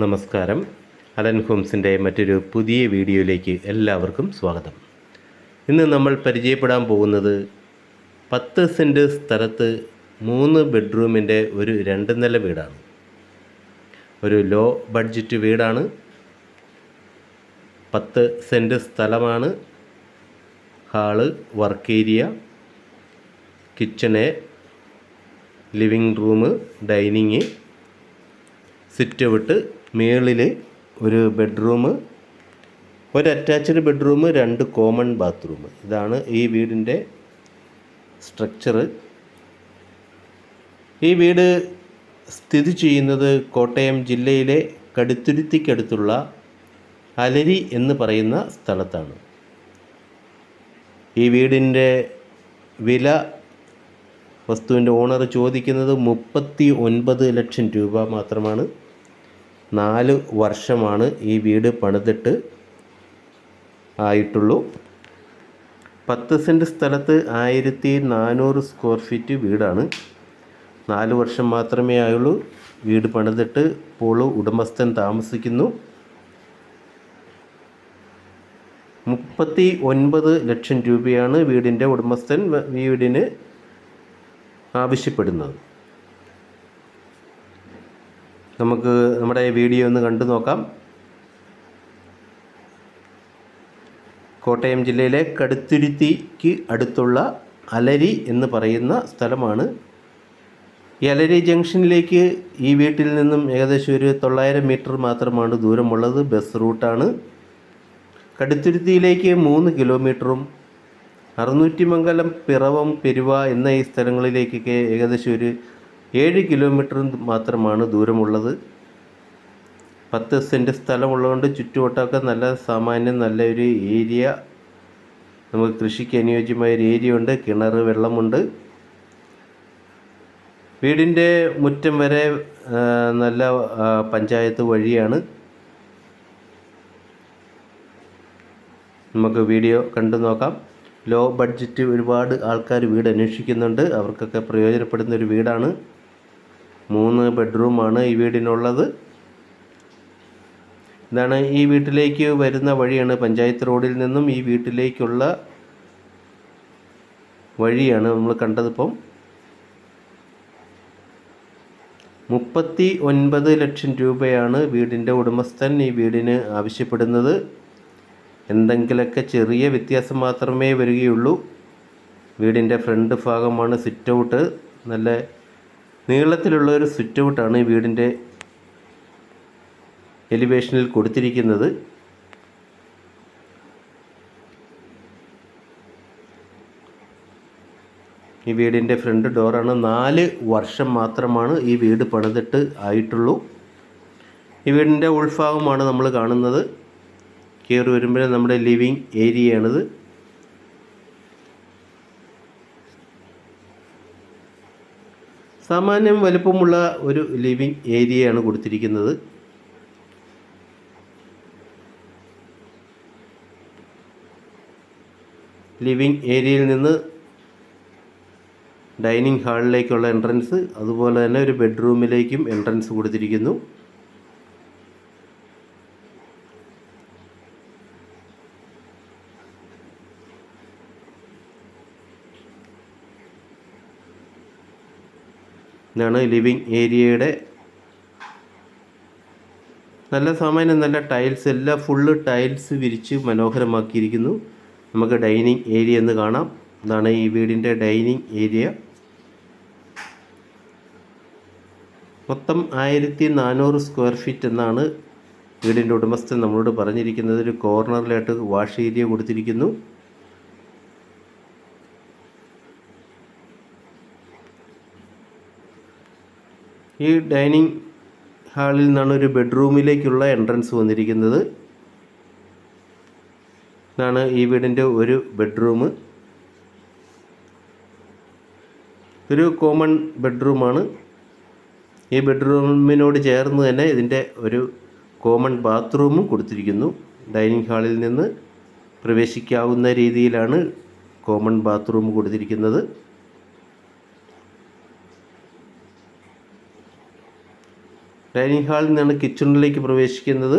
നമസ്കാരം. അലൻ ഹോംസിന്റെ മറ്റൊരു പുതിയ വീഡിയോയിലേക്ക് എല്ലാവർക്കും സ്വാഗതം. ഇന്ന് നമ്മൾ പരിചയപ്പെടാൻ പോകുന്നത് പത്ത് സെന്റ് സ്ഥലത്ത് മൂന്ന് ബെഡ്റൂമിന്റെ ഒരു രണ്ട് നില വീടാണ്. ഒരു ലോ ബഡ്ജറ്റ് വീടാണ്. പത്ത് സെന്റ് സ്ഥലമാണ്. Hall work area kitchen living room dining sit out മേളിൽ ഒരു ബെഡ്റൂം ഒരു അറ്റാച്ച്ഡ് ബെഡ്റൂം രണ്ട് കോമൺ ബാത്റൂം ഇതാണ് ഈ വീടിന്റെ സ്ട്രക്ചർ ഈ വീട് സ്ഥിതി ചെയ്യുന്നത് കോട്ടയം ജില്ലയിലെ കടുത്തുരുത്തിക്കടുത്തുള്ള അലരി എന്ന് പറയുന്ന സ്ഥലത്താണ്. ഈ വീടിന്റെ വില വസ്തുവിന്റെ ഓണർ ചോദിക്കുന്നത് മുപ്പത്തി ഒൻപത് ലക്ഷം രൂപ മാത്രമാണ്. നാല് വർഷമാണ് ഈ വീട് പണിതിട്ട് ആയിട്ടുള്ളൂ. പത്ത് സെന്റ് സ്ഥലത്ത് ആയിരത്തി നാനൂറ് സ്ക്വയർ ഫീറ്റ് വീടാണ്. നാല് വർഷം മാത്രമേ ആയുള്ളൂ വീട് പണിതിട്ട് ഇപ്പോൾ ഉടമസ്ഥൻ താമസിക്കുന്നു. മുപ്പത്തി ഒൻപത് ലക്ഷം രൂപയാണ് വീടിന്റെ ഉടമസ്ഥൻ വീടിന് ആവശ്യപ്പെടുന്നത്. നമുക്ക് നമ്മുടെ വീഡിയോ ഒന്ന് കണ്ടു നോക്കാം. കോട്ടയം ജില്ലയിലെ കടുത്തുരുത്തിക്ക് അടുത്തുള്ള അലരി എന്ന് പറയുന്ന സ്ഥലമാണ്. ഈ അലരി ജംഗ്ഷനിലേക്ക് ഈ വീട്ടിൽ നിന്നും ഏകദേശം ഒരു തൊള്ളായിരം മീറ്റർ മാത്രമാണ് ദൂരമുള്ളത്. ബസ് റൂട്ടാണ്. കടുത്തുരുത്തിയിലേക്ക് മൂന്ന് കിലോമീറ്ററും അറുന്നൂറ്റിമംഗലം പിറവം പെരുവ എന്ന ഈ സ്ഥലങ്ങളിലേക്കൊക്കെ ഏകദേശം ഒരു ഏഴ് കിലോമീറ്റർ മാത്രമാണ് ദൂരമുള്ളത്. പത്ത് സെന്റ് സ്ഥലമുള്ളതുകൊണ്ട് ചുറ്റുവട്ടമൊക്കെ നല്ല സാമാന്യം നല്ലൊരു ഏരിയ നമുക്ക് കൃഷിക്ക് അനുയോജ്യമായ ഒരു ഏരിയ ഉണ്ട്. കിണർ വെള്ളമുണ്ട്. വീടിന്റെ മുറ്റം വരെ നല്ല പഞ്ചായത്ത് വഴിയാണ്. നമുക്ക് വീഡിയോ കണ്ടു നോക്കാം. ലോ ബഡ്ജറ്റ് ഒരുപാട് ആൾക്കാർ വീട് അന്വേഷിക്കുന്നുണ്ട്. അവർക്കൊക്കെ പ്രയോജനപ്പെടുന്ന ഒരു വീടാണ്. മൂന്ന് ബെഡ്റൂമാണ് ഈ വീടിനുള്ളത്. ഇതാണ് ഈ വീട്ടിലേക്ക് വരുന്ന വഴിയാണ് പഞ്ചായത്ത് റോഡിൽ നിന്നും ഈ വീട്ടിലേക്കുള്ള വഴിയാണ് നമ്മൾ കണ്ടതിപ്പം. മുപ്പത്തി ഒൻപത് ലക്ഷം രൂപയാണ് വീടിന്റെ ഉടമസ്ഥൻ ഈ വീടിന് ആവശ്യപ്പെടുന്നത്. എന്തെങ്കിലുമൊക്കെ ചെറിയ വ്യത്യാസം മാത്രമേ വരികയുള്ളൂ. വീടിന്റെ ഫ്രണ്ട് ഭാഗമാണ് സിറ്റ് ഔട്ട്. നല്ല നീളത്തിലുള്ള ഒരു സ്വിച്ച് ഔട്ടാണ് ഈ വീടിന്റെ എലിവേഷനിൽ കൊടുത്തിരിക്കുന്നത്. ഈ വീടിന്റെ ഫ്രണ്ട് ഡോറാണ്. നാല് വർഷം മാത്രമാണ് ഈ വീട് പണിതിട്ട് ആയിട്ടുള്ളൂ. ഈ വീടിന്റെ ഉൾഭാഗമാണ് നമ്മൾ കാണുന്നത്. കയറി വരുമ്പോൾ നമ്മുടെ ലിവിങ് ഏരിയയാണിത്. സാമാന്യം വലുപ്പമുള്ള ഒരു ലിവിങ് ഏരിയയാണ് കൊടുത്തിരിക്കുന്നത്. ലിവിങ് ഏരിയയിൽ നിന്ന് ഡൈനിങ് ഹാളിലേക്കുള്ള എൻട്രൻസ് അതുപോലെ തന്നെ ഒരു ബെഡ്റൂമിലേക്കും എൻട്രൻസ് കൊടുത്തിരിക്കുന്നു. ഇതാണ് ലിവിങ് ഏരിയയുടെ നല്ല സാമാന്യം നല്ല ടൈൽസ് എല്ലാം ഫുള്ള് ടൈൽസ് വിരിച്ച് മനോഹരമാക്കിയിരിക്കുന്നു. നമുക്ക് ഡൈനിങ് ഏരിയ എന്ന് കാണാം. ഇതാണ് ഈ വീടിന്റെ ഡൈനിങ് ഏരിയ. മൊത്തം ആയിരത്തി നാനൂറ് സ്ക്വയർ ഫീറ്റ് എന്നാണ് വീടിന്റെ ഉടമസ്ഥൻ നമ്മളോട് പറഞ്ഞിരിക്കുന്നത്. ഒരു കോർണറിലായിട്ട് വാഷ് ഏരിയ കൊടുത്തിരിക്കുന്നു. ഈ ഡൈനിങ് ഹാളിൽ നിന്നാണ് ഒരു ബെഡ്റൂമിലേക്കുള്ള എൻട്രൻസ് വന്നിരിക്കുന്നത്. ഇതാണ് ഈ വീടിന്റെ ഒരു ബെഡ്റൂം. ഒരു കോമൺ ബെഡ്റൂമാണ്. ഈ ബെഡ്റൂമിനോട് ചേർന്ന് തന്നെ ഇതിന്റെ ഒരു കോമൺ ബാത്റൂമും കൊടുത്തിരിക്കുന്നു. ഡൈനിങ് ഹാളിൽ നിന്ന് പ്രവേശിക്കാവുന്ന രീതിയിലാണ് കോമൺ ബാത്റൂം കൊടുത്തിരിക്കുന്നത്. ഡൈനിങ് ഹാളിൽ നിന്നാണ് കിച്ചണിലേക്ക് പ്രവേശിക്കുന്നത്.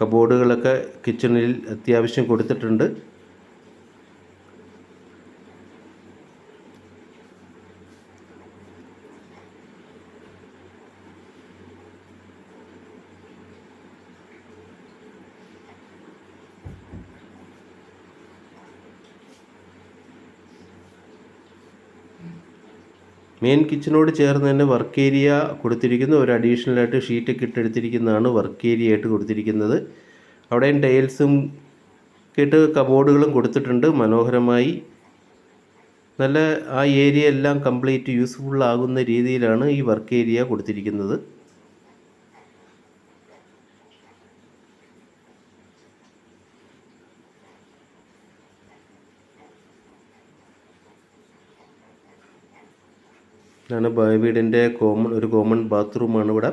കബോർഡുകളൊക്കെ കിച്ചണിൽ അത്യാവശ്യം കൊടുത്തിട്ടുണ്ട്. മെയിൻ കിച്ചനോട് ചേർന്ന് തന്നെ വർക്ക് ഏരിയ കൊടുത്തിരിക്കുന്നു. ഒരു അഡീഷണൽ ആയിട്ട് ഷീറ്റൊക്കെ ഇട്ടെടുത്തിരിക്കുന്നതാണ് വർക്ക് ഏരിയ ആയിട്ട് കൊടുത്തിരിക്കുന്നത്. അവിടെ ടൈൽസും കേട്ട് കബോർഡുകളും കൊടുത്തിട്ടുണ്ട്. മനോഹരമായി നല്ല ആ ഏരിയ എല്ലാം കംപ്ലീറ്റ് യൂസ്ഫുൾ ആകുന്ന രീതിയിലാണ് ഈ വർക്ക് ഏരിയ കൊടുത്തിരിക്കുന്നത്. ഇതാണ് വീടിന്റെ കോമൺ ഒരു കോമൺ ബാത്റൂമാണ് ഇവിടെ.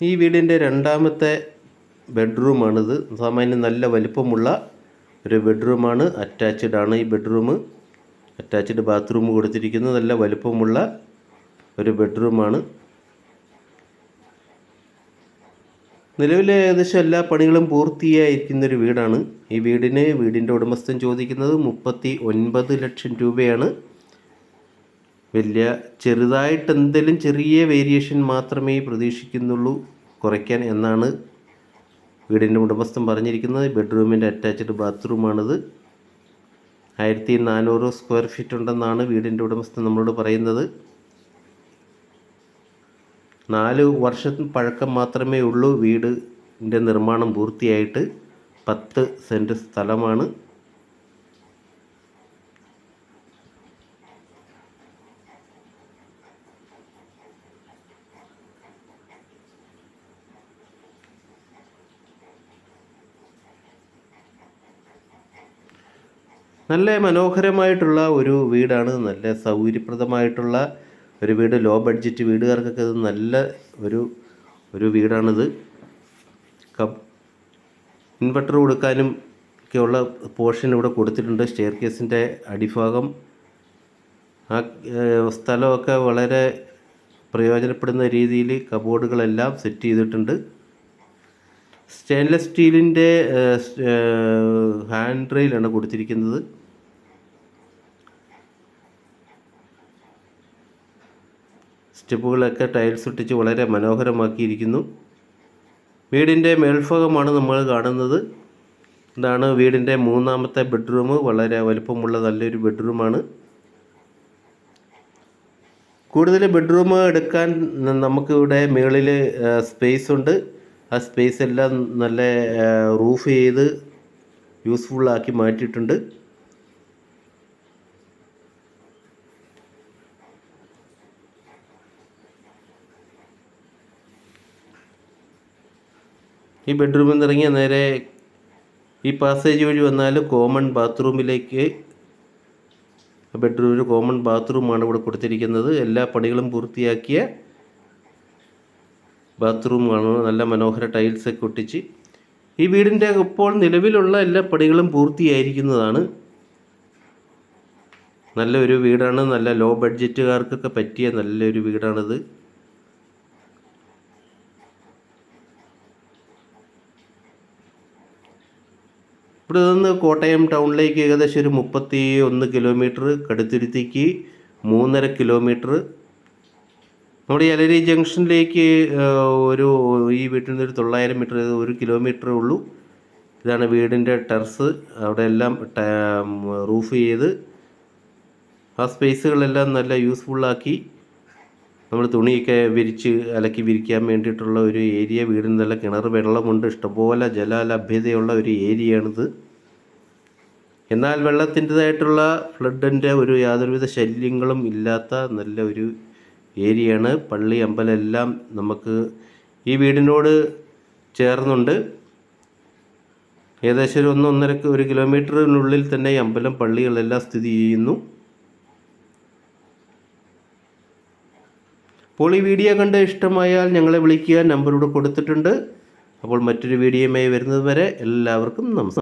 ഈ വീടിന്റെ രണ്ടാമത്തെ ബെഡ്റൂമാണിത് സാമാന്യം നല്ല വലിപ്പമുള്ള ഒരു ബെഡ്റൂമാണ് അറ്റാച്ച്ഡ് ആണ് ഈ ബെഡ്റൂം അറ്റാച്ച്ഡ് ബാത്റൂം കൊടുത്തിരിക്കുന്നത് നല്ല വലിപ്പമുള്ള ഒരു ബെഡ്റൂമാണ് നിലവിൽ ഏകദേശം എല്ലാ പണികളും പൂർത്തിയായിരിക്കുന്ന ഒരു വീടാണ്. ഈ വീടിന് വീടിന്റെ ഉടമസ്ഥൻ ചോദിക്കുന്നത് മുപ്പത്തി ഒൻപത് ലക്ഷം രൂപയാണ്. വലിയ ചെറുതായിട്ട് എന്തെങ്കിലും ചെറിയ വേരിയേഷൻ മാത്രമേ പ്രതീക്ഷിക്കുന്നുള്ളൂ. കുറയ്ക്കാൻ എന്നാണ് വീടിന്റെ ഉടമസ്ഥൻ പറഞ്ഞിരിക്കുന്നത് ബെഡ്റൂമിന്റെ അറ്റാച്ച്ഡ് ബാത്റൂമാണിത്. ആയിരത്തി നാനൂറ് സ്ക്വയർ ഫീറ്റ് ഉണ്ടെന്നാണ് വീടിന്റെ ഉടമസ്ഥൻ നമ്മളോട് പറയുന്നത്. നാല് വർഷം പഴക്കം മാത്രമേ ഉള്ളൂ വീടിന്റെ നിർമ്മാണം പൂർത്തിയായിട്ട്. പത്ത് സെന്റ് സ്ഥലമാണ്. നല്ല മനോഹരമായിട്ടുള്ള ഒരു വീടാണ്. നല്ല സൗകര്യപ്രദമായിട്ടുള്ള ഒരു വീട്. ലോ ബഡ്ജറ്റ് വീടുകാർക്കൊക്കെ ഇത് നല്ല ഒരു ഒരു വീടാണിത്. കപ്പ് ഇൻവെർട്ടർ കൊടുക്കാനും ഒക്കെയുള്ള പോർഷൻ ഇവിടെ കൊടുത്തിട്ടുണ്ട്. സ്റ്റെയർ കേസിന്റെ അടിഭാഗം. ആ സ്ഥലമൊക്കെ വളരെ പ്രയോജനപ്പെടുന്ന രീതിയിൽ കബോർഡുകളെല്ലാം സെറ്റ് ചെയ്തിട്ടുണ്ട്. സ്റ്റെയിൻലെസ് സ്റ്റീലിന്റെ ഹാൻഡ് റെയിലാണ് കൊടുത്തിരിക്കുന്നത്. സ്റ്റെപ്പുകളൊക്കെ ടൈൽസ് ഒട്ടിച്ച് വളരെ മനോഹരമാക്കിയിരിക്കുന്നു. വീടിന്റെ മേൽഭാഗമാണ് നമ്മൾ കാണുന്നത്. ഇതാണ് വീടിന്റെ മൂന്നാമത്തെ ബെഡ്റൂം. വളരെ വലുപ്പമുള്ള നല്ലൊരു ബെഡ്റൂമാണ്. കൂടുതൽ ബെഡ്റൂം എടുക്കാൻ നമുക്കിവിടെ മുകളിൽ സ്പേസ് ഉണ്ട്. ആ സ്പേസ് എല്ലാം നല്ല റൂഫ് ചെയ്ത് യൂസ്ഫുള്ളാക്കി മാറ്റിയിട്ടുണ്ട്. ഈ ബെഡ്റൂമിൽ നിന്ന് ഇറങ്ങിയ നേരെ ഈ പാസേജ് വഴി വന്നാൽ കോമൺ ബാത്റൂമിലേക്ക് ബെഡ്റൂമിൽ കോമൺ ബാത്റൂമാണ് ഇവിടെ കൊടുത്തിരിക്കുന്നത്. എല്ലാ പണികളും പൂർത്തിയാക്കിയ ബാത്റൂമാണ് നല്ല മനോഹര ടൈൽസ് ഒക്കെ ഒട്ടിച്ച്. ഈ വീടിന്റെ ഇപ്പോൾ നിലവിലുള്ള എല്ലാ പടികളും പൂർത്തിയായിരിക്കുന്നതാണ്. നല്ലൊരു വീടാണ്. നല്ല ലോ ബഡ്ജറ്റുകാർക്കൊക്കെ പറ്റിയ നല്ലൊരു വീടാണിത്. ഇവിടെ നിന്ന് കോട്ടയം ടൗണിലേക്ക് ഏകദേശം ഒരു മുപ്പത്തി ഒന്ന് കിലോമീറ്റർ കടുത്തുരുത്തിക്ക് മൂന്നര കിലോമീറ്റർ നമ്മുടെ എലരി ജംഗ്ഷനിലേക്ക് ഒരു ഈ വീട്ടിൽ നിന്ന് ഒരു തൊള്ളായിരം മീറ്റർ ഒരു കിലോമീറ്ററേ ഉള്ളൂ. ഇതാണ് വീടിന്റെ ടെറസ്. അവിടെ എല്ലാം റൂഫ് ചെയ്ത് ആ സ്പേസുകളെല്ലാം നല്ല യൂസ്ഫുള്ളാക്കി നമ്മൾ തുണിയൊക്കെ വിരിച്ച് അലക്കി വിരിക്കാൻ വേണ്ടിയിട്ടുള്ള ഒരു ഏരിയ. വീടിന് നല്ല കിണർ വെള്ളമുണ്ട്. ഇഷ്ടംപോലെ ജലലഭ്യതയുള്ള ഒരു ഏരിയയാണിത്. എന്നാൽ വെള്ളത്തിന്റെതായിട്ടുള്ള ഫ്ലഡിന്റെ ഒരു യാതൊരുവിധ ശല്യങ്ങളും ഇല്ലാത്ത നല്ല ഒരു ഏരിയയാണ് പള്ളി അമ്പലം എല്ലാം നമുക്ക് ഈ വീടിനോട് ചേർന്നുണ്ട്. ഏകദേശം ഒരു ഒന്ന് ഒന്നര ഒരു കിലോമീറ്ററിനുള്ളിൽ തന്നെ ഈ അമ്പലം പള്ളികളെല്ലാം സ്ഥിതി ചെയ്യുന്നു. അപ്പോൾ ഈ വീഡിയോ കണ്ട് ഇഷ്ടമായാൽ ഞങ്ങളെ വിളിക്കുക നമ്പർ ഇവിടെ കൊടുത്തിട്ടുണ്ട്. അപ്പോൾ മറ്റൊരു വീഡിയോയുമായി വരുന്നത് വരെ എല്ലാവർക്കും നമസ്കാരം.